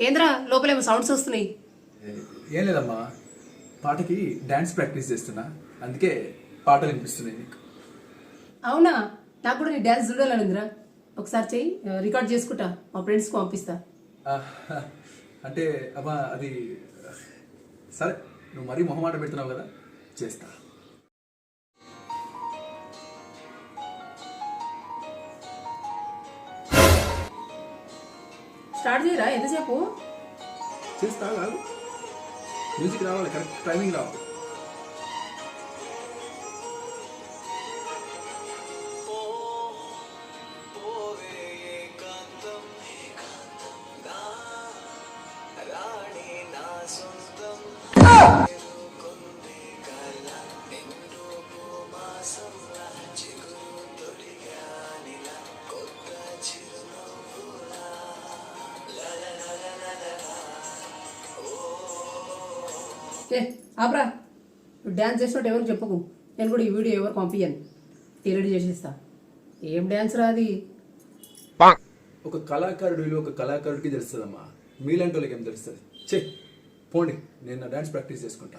ఏంద్రా లోపలేమో సౌండ్స్ వస్తున్నాయి. ఏం లేదమ్మా. పాటకి డ్యాన్స్ ప్రాక్టీస్ చేస్తున్నా. అందుకే పాటలు వినిపిస్తున్నాయి నీకు. అవునా? నాకు కూడా నీ డ్యాన్స్ చూడాలనిందిరా. ఒకసారి చెయ్యి రికార్డ్ చేసుకుంటా. మా ఫ్రెండ్స్కి పంపిస్తా. అంటే అమ్మా అది సరే నువ్వు మరీ మొహమాట పెడుతున్నావు కదా చేస్తా. స్టార్ట్ చేయరా? ఎంతసేపు? చేస్తా కాదు. మ్యూజిక్ రావాలి కరెక్ట్ టైమింగ్ రావాలి. ఏ ఆపరా. నువ్వు డ్యాన్స్ చేసినట్టు ఎవరికి చెప్పకు? నేను కూడా ఈ వీడియో ఎవరికి పంపించాను రెడీ చేసేస్తా. ఏం డ్యాన్స్ రా అది? ఒక కళాకారుడు విలువ ఒక కళాకారుడికి తెలుస్తుందమ్మా. మీలాంటి వాళ్ళకి ఏం తెలుస్తుంది? చే పోండి. నేను నా డాన్స్ ప్రాక్టీస్ చేసుకుంటా.